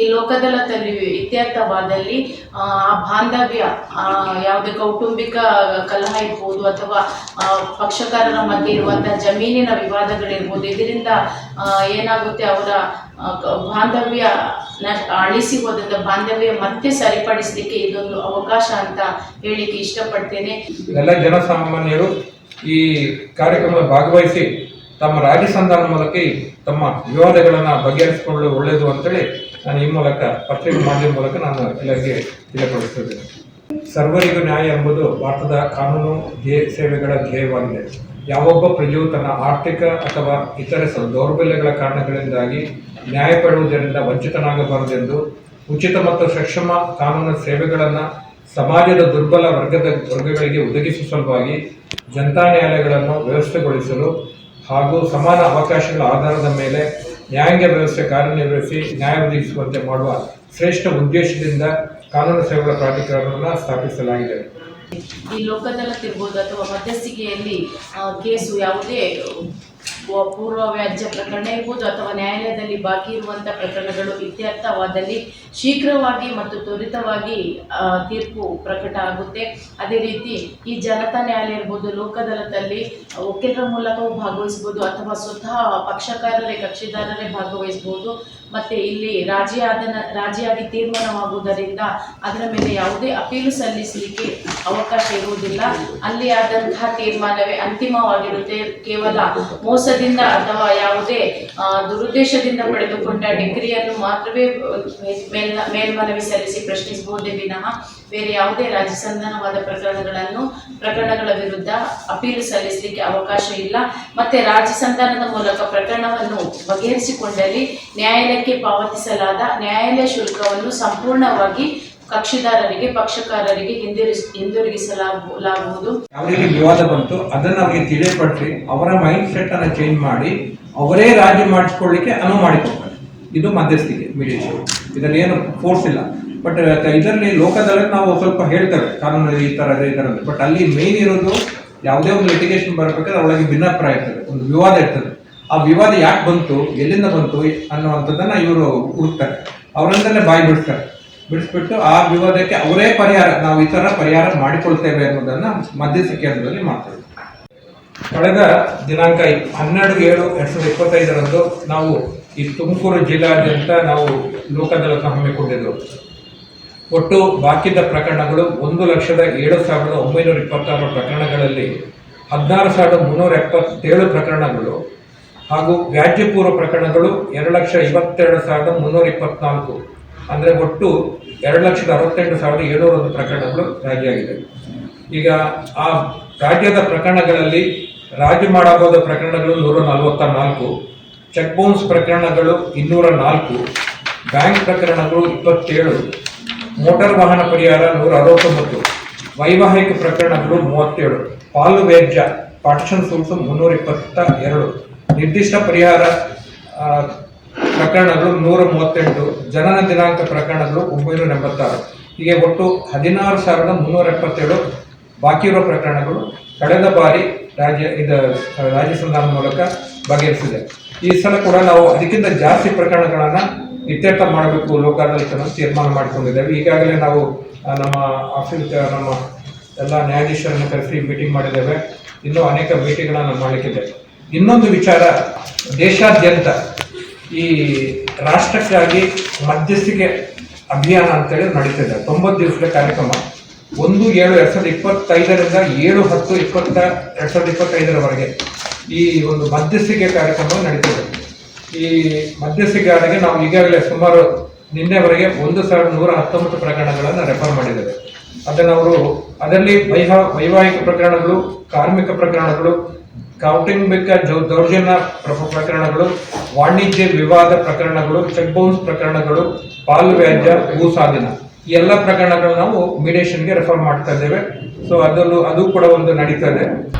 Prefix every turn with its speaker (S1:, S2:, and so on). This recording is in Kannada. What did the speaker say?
S1: ಈ ಲೋಕದಲ್ಲದಲ್ಲಿ ಇತ್ಯರ್ಥವಾದಲ್ಲಿ, ಆ ಬಾಂಧವ್ಯ ಯಾವುದೇ ಕೌಟುಂಬಿಕ ಕಲಹ ಇರ್ಬೋದು ಅಥವಾ ಪಕ್ಷಕಾರರ ಮಧ್ಯೆ ಇರುವಂತಹ ಜಮೀನಿನ ವಿವಾದಗಳಿರ್ಬೋದು, ಇದರಿಂದ ಏನಾಗುತ್ತೆ ಅವರ ಬಾಂಧವ್ಯ ಅಳಿಸಿ ಹೋದಂಥ ಬಾಂಧವ್ಯ ಮತ್ತೆ ಸರಿಪಡಿಸಲಿಕ್ಕೆ ಇದೊಂದು ಅವಕಾಶ ಅಂತ ಹೇಳಿಕ್ಕೆ ಇಷ್ಟಪಡ್ತೇನೆ.
S2: ಎಲ್ಲ ಜನಸಾಮಾನ್ಯರು ಈ ಕಾರ್ಯಕ್ರಮದಲ್ಲಿ ಭಾಗವಹಿಸಿ ತಮ್ಮ ರಾಜ್ಯ ಸಂಧಾನ ಮೂಲಕ ತಮ್ಮ ವಿವಾದಗಳನ್ನು ಬಗೆಹರಿಸಿಕೊಳ್ಳಲು ಒಳ್ಳೆಯದು ಅಂತೇಳಿ ನಾನು ಈ ಮೂಲಕ ಪತ್ರಿಕೆ ಮಾಧ್ಯಮ ಮೂಲಕ ನಾನು ಎಲ್ಲರಿಗೆ ತಿಳಿಯಪಡಿಸುತ್ತಿದ್ದೇನೆ ಸರ್ವರಿಗೂ ನ್ಯಾಯ ಎಂಬುದು ಭಾರತದ ಕಾನೂನು ಧ್ಯೇಯ ಸೇವೆಗಳ ಧ್ಯೇಯವಾಗಿದೆ. ಯಾವೊಬ್ಬ ಪ್ರಜೆಯು ತನ್ನ ಆರ್ಥಿಕ ಅಥವಾ ಇತರೆ ದೌರ್ಬಲ್ಯಗಳ ಕಾರಣಗಳಿಂದಾಗಿ ನ್ಯಾಯ ಪಡೆಯುವುದರಿಂದ ವಂಚಿತನಾಗಬಾರದೆಂದು ಉಚಿತ ಮತ್ತು ಸಕ್ಷಮ ಕಾನೂನು ಸೇವೆಗಳನ್ನು ಸಮಾಜದ ದುರ್ಬಲ ವರ್ಗದ ವರ್ಗಗಳಿಗೆ ಒದಗಿಸುವ ಸಲುವಾಗಿ ಜನತಾ ನ್ಯಾಯಾಲಯಗಳನ್ನು ವ್ಯವಸ್ಥೆಗೊಳಿಸಲು ಹಾಗೂ ಸಮಾನ ಅವಕಾಶಗಳ ಆಧಾರದ ಮೇಲೆ ನ್ಯಾಯಾಂಗ ವ್ಯವಸ್ಥೆ ಕಾರ್ಯನಿರ್ವಹಿಸಿ ನ್ಯಾಯ ಒದಗಿಸುವಂತೆ ಮಾಡುವ ಶ್ರೇಷ್ಠ ಉದ್ದೇಶದಿಂದ ಕಾನೂನು ಸೇವೆಗಳ ಪ್ರಾಧಿಕಾರವನ್ನು ಸ್ಥಾಪಿಸಲಾಗಿದೆ.
S1: ಈ ಲೋಕದಲ್ಲಿ ಅಥವಾ ಮಧ್ಯಸ್ಥಿಕೆಯಲ್ಲಿ ಕೇಸು ಯಾವುದೇ ಪೂರ್ವ ವ್ಯಾಜ್ಯ ಪ್ರಕರಣ ಇರ್ಬೋದು ಅಥವಾ ನ್ಯಾಯಾಲಯದಲ್ಲಿ ಬಾಕಿ ಇರುವಂತಹ ಪ್ರಕರಣಗಳು ಇತ್ಯರ್ಥವಾದಲ್ಲಿ ಶೀಘ್ರವಾಗಿ ಮತ್ತು ತ್ವರಿತವಾಗಿ ತೀರ್ಪು ಪ್ರಕಟ ಆಗುತ್ತೆ. ಅದೇ ರೀತಿ ಈ ಜನತಾ ನ್ಯಾಯಾಲಯ ಇರ್ಬೋದು, ಲೋಕದಳದಲ್ಲಿ ವಕೀಲರ ಮೂಲಕವೂ ಭಾಗವಹಿಸ್ಬೋದು ಅಥವಾ ಸ್ವತಃ ಪಕ್ಷಕಾರರೇ, ಕಕ್ಷಿದಾರರೇ ಭಾಗವಹಿಸ್ಬೋದು ಮತ್ತೆ ಇಲ್ಲಿ ರಾಜಿಯಾದ ರಾಜಿಯಾಗಿ ತೀರ್ಮಾನವಾಗುವುದರಿಂದ ಅದರ ಮೇಲೆ ಯಾವುದೇ ಅಪೀಲು ಸಲ್ಲಿಸಲಿಕ್ಕೆ ಅವಕಾಶ ಇರುವುದಿಲ್ಲ. ಅಲ್ಲಿ ಆದಂತಹ ತೀರ್ಮಾನವೇ ಅಂತಿಮವಾಗಿರುತ್ತೆ. ಕೇವಲ ಮೋಸದಿಂದ ಅಥವಾ ಯಾವುದೇ ದುರುದ್ದೇಶದಿಂದ ಪಡೆದುಕೊಂಡ ಡಿಗ್ರಿಯನ್ನು ಮಾತ್ರವೇ ಮೇಲ್, ಮೇಲ್ಮನವಿ ಸಲ್ಲಿಸಿ ಪ್ರಶ್ನಿಸಬಹುದೇ ವಿನಃ ಬೇರೆ ಯಾವುದೇ ರಾಜ್ಯ ಸಂಧಾನವಾದ ಪ್ರಕರಣಗಳನ್ನು, ಪ್ರಕರಣಗಳ ವಿರುದ್ಧ ಅಪೀಲು ಸಲ್ಲಿಸಲಿಕ್ಕೆ ಅವಕಾಶ ಇಲ್ಲ. ಮತ್ತೆ ರಾಜ್ಯ ಸಂಧಾನದ ಮೂಲಕ ಪ್ರಕರಣವನ್ನು ಬಗೆಹರಿಸಿಕೊಂಡಲ್ಲಿ ನ್ಯಾಯಾಲಯಕ್ಕೆ ಪಾವತಿಸಲಾದ ನ್ಯಾಯಾಲಯ ಶುಲ್ಕವನ್ನು ಸಂಪೂರ್ಣವಾಗಿ ಕಕ್ಷಿದಾರರಿಗೆ, ಪಕ್ಷಕಾರರಿಗೆ ಹಿಂದಿರಿಸ್ ಹಿಂದಿರುಗಿಸಲಾಗುವುದು
S2: ಯಾವ ರೀತಿ ವಿವಾದ ಬಂತು. ಅದನ್ನ ಅವರಿಗೆ ತಿಳಿಯಪಡಿಸಿ, ಅವರ ಮೈಂಡ್ ಸೆಟ್ ಅನ್ನ ಚೇಂಜ್ ಮಾಡಿ, ಅವರೇ ರಾಜಿ ಮಾಡಿಸ್ಕೊಳ್ಳಿಕ್ಕೆ ಅನುವು ಮಾಡಿಕೊಡ್ತಾರೆ. ಇದು ಮಧ್ಯಸ್ಥಿಕೆ ಮೀಡಿಯೇಷನ್ ಇದರಲ್ಲಿ ಏನು ಫೋರ್ಸ್ ಇಲ್ಲ ಬಟ್ ಇದರಲ್ಲಿ ಲೋಕದಲ್ಲಿ ನಾವು ಸ್ವಲ್ಪ ಹೇಳ್ತೇವೆ. ಕಾನೂನು ಈ ಥರ ಈ ಥರ ಬಟ್ ಅಲ್ಲಿ ಮೇನ್ ಇರೋದು ಯಾವುದೇ ಒಂದು ಲಿಟಿಗೇಷನ್ ಬರಬೇಕಾದ್ರೆ ಒಳಗೆ ಭಿನ್ನಾಭಿಪ್ರಾಯ ಇರ್ತದೆ. ಒಂದು ವಿವಾದ ಇರ್ತದೆ. ಆ ವಿವಾದ ಯಾಕೆ ಬಂತು, ಎಲ್ಲಿಂದ ಬಂತು ಅನ್ನುವಂಥದ್ದನ್ನ ಇವರು ಹುಡುಕ್ತಾರೆ. ಅವರಿಂದಲೇ ಬಾಯಿ ಬಿಡಿಸ್ತಾರೆ ಬಿಡಿಸ್ಬಿಟ್ಟು ಆ ವಿವಾದಕ್ಕೆ ಅವರೇ ಪರಿಹಾರ, ನಾವು ಈ ಥರ ಪರಿಹಾರ ಮಾಡಿಕೊಳ್ತೇವೆ ಅನ್ನೋದನ್ನ ಮಧ್ಯಸ್ಥ ಕೇಂದ್ರದಲ್ಲಿ ಮಾಡ್ತೇವೆ. ಕಳೆದ ದಿನಾಂಕ ಹನ್ನೆರಡು ಏಳು ಎರಡ್ ಸಾವಿರದ ಇಪ್ಪತ್ತೈದರಂದು ನಾವು ಈ ತುಮಕೂರು ಜಿಲ್ಲಾದ್ಯಂತ ನಾವು ಲೋಕದಾಲತ್ ಹಮ್ಮಿಕೊಂಡಿದ್ದೆವು ಒಟ್ಟು ಬಾಕಿದ್ದ ಪ್ರಕರಣಗಳು ಒಂದು ಲಕ್ಷದ ಏಳು ಸಾವಿರದ ಒಂಬೈನೂರ ಇಪ್ಪತ್ತಾರು ಪ್ರಕರಣಗಳಲ್ಲಿ ಹದಿನಾರು ಸಾವಿರದ ಮುನ್ನೂರ ಎಪ್ಪತ್ತೇಳು ಪ್ರಕರಣಗಳು ಹಾಗೂ ವ್ಯಾಜ್ಯಪೂರ್ವ ಪ್ರಕರಣಗಳು ಎರಡು ಲಕ್ಷ ಐವತ್ತೆರಡು ಸಾವಿರದ ಮುನ್ನೂರ ಇಪ್ಪತ್ನಾಲ್ಕು. ಅಂದರೆ ಒಟ್ಟು ಎರಡು ಲಕ್ಷದ ಅರವತ್ತೆಂಟು ಸಾವಿರದ ಏಳ್ನೂರ ಒಂದು ಪ್ರಕರಣಗಳು ರಾಜಿಯಾಗಿದೆ. ಈಗ ಆ ರಾಜ್ಯದ ಪ್ರಕರಣಗಳಲ್ಲಿ ರಾಜಿ ಮಾಡಬಹುದ ಪ್ರಕರಣಗಳು ನೂರ ನಲವತ್ತ ನಾಲ್ಕು, ಚೆಕ್ ಬೌನ್ಸ್ ಪ್ರಕರಣಗಳು ಇನ್ನೂರ ನಾಲ್ಕು, ಬ್ಯಾಂಕ್ ಪ್ರಕರಣಗಳು ಇಪ್ಪತ್ತೇಳು, ಮೋಟಾರ್ ವಾಹನ ಪರಿಹಾರ ನೂರ ಅರವತ್ತೊಂಬತ್ತು, ವೈವಾಹಿಕ ಪ್ರಕರಣಗಳು ಮೂವತ್ತೇಳು, ಪಾಲು ವ್ಯಾಜ್ಯ, ಪಾರ್ಟಿಷನ್ ಸೂಲ್ಸು ಮುನ್ನೂರ ಇಪ್ಪತ್ತ ಎರಡು, ನಿರ್ದಿಷ್ಟ ಪರಿಹಾರ ಪ್ರಕರಣಗಳು ನೂರ ಮೂವತ್ತೆಂಟು, ಜನನ ದಿನಾಂಕ ಪ್ರಕರಣಗಳು ಒಂಬೈನೂರ ಎಂಬತ್ತಾರು. ಹೀಗೆ ಒಟ್ಟು ಹದಿನಾರು ಸಾವಿರದ ಮುನ್ನೂರ ಎಪ್ಪತ್ತೇಳು ಬಾಕಿ ಇರುವ ಪ್ರಕರಣಗಳು ಕಳೆದ ಬಾರಿ ರಾಜ್ಯ, ಇದು, ರಾಜ್ಯ ಸಂಧಾನ ಮೂಲಕ ಬಗೆಹರಿಸಿದೆ. ಈ ಸಲ ಕೂಡ ನಾವು ಅದಕ್ಕಿಂತ ಜಾಸ್ತಿ ಪ್ರಕರಣಗಳನ್ನು ಇತ್ಯರ್ಥ ಮಾಡಬೇಕು ಲೋಕಾಡಳಿತನ ತೀರ್ಮಾನ ಮಾಡಿಕೊಂಡಿದ್ದೇವೆ. ಈಗಾಗಲೇ ನಾವು ನಮ್ಮ ಆಫೀಸ್, ನಮ್ಮ ಎಲ್ಲ ನ್ಯಾಯಾಧೀಶರನ್ನು ಕರೆಸಿ ಮೀಟಿಂಗ್ ಮಾಡಿದ್ದೇವೆ. ಇನ್ನೂ ಅನೇಕ ಮೀಟಿಂಗ್ಗಳನ್ನು ಮಾಡಲಿಕ್ಕಿದೆ. ಇನ್ನೊಂದು ವಿಚಾರ, ದೇಶಾದ್ಯಂತ ಈ ರಾಷ್ಟ್ರಕ್ಕಾಗಿ ಮಧ್ಯಸ್ಥಿಕೆ ಅಭಿಯಾನ ಅಂತೇಳಿ ನಡೀತಿದೆ. ತೊಂಬತ್ತು ದಿವಸದ ಕಾರ್ಯಕ್ರಮ. ಒಂದು, ಏಳು, ಎರಡು ಸಾವಿರದ ಇಪ್ಪತ್ತೈದರಿಂದ ಏಳು, ಹತ್ತು, ಇಪ್ಪತ್ತ, ಎರಡು ಸಾವಿರದ ಇಪ್ಪತ್ತೈದರವರೆಗೆ ಈ ಒಂದು ಮಧ್ಯಸ್ಥಿಕೆ ಕಾರ್ಯಕ್ರಮ ನಡೀತಿದೆ. ಈ ಮಧ್ಯಸ್ಥಿಕೆ ನಾವು ಈಗಾಗಲೇ ಸುಮಾರು ನಿನ್ನೆವರೆಗೆ ಒಂದು ಸಾವಿರದ ನೂರ ಹತ್ತೊಂಬತ್ತು ಪ್ರಕರಣಗಳನ್ನು ರೆಫರ್ ಮಾಡಿದ್ದೇವೆ. ಅದನ್ನು ಅವರು ಅದರಲ್ಲಿ ವೈಹ, ವೈವಾಹಿಕ ಪ್ರಕರಣಗಳು, ಕಾರ್ಮಿಕ ಪ್ರಕರಣಗಳು ಕೌಟುಂಬಿಕ ಜೋ, ದೌರ್ಜನ್ಯ ಪ್ರ- ಪ್ರಕರಣಗಳು, ವಾಣಿಜ್ಯ ವಿವಾದ ಪ್ರಕರಣಗಳು ಚೆಕ್ ಬೌನ್ಸ್ ಪ್ರಕರಣಗಳು, ಪಾಲು ವ್ಯಾಜ್ಯ ಭೂ ಸ್ವಾಧೀನ ಈ ಎಲ್ಲ ಪ್ರಕರಣಗಳು ನಾವು ಮೀಡಿಯೇಷನ್ಗೆ ರೆಫರ್ ಮಾಡ್ತಾ ಇದ್ದೇವೆ. ಸೊ ಅದರಲ್ಲೂ, ಅದು ಕೂಡ ಒಂದು ನಡೀತಾ ಇದೆ.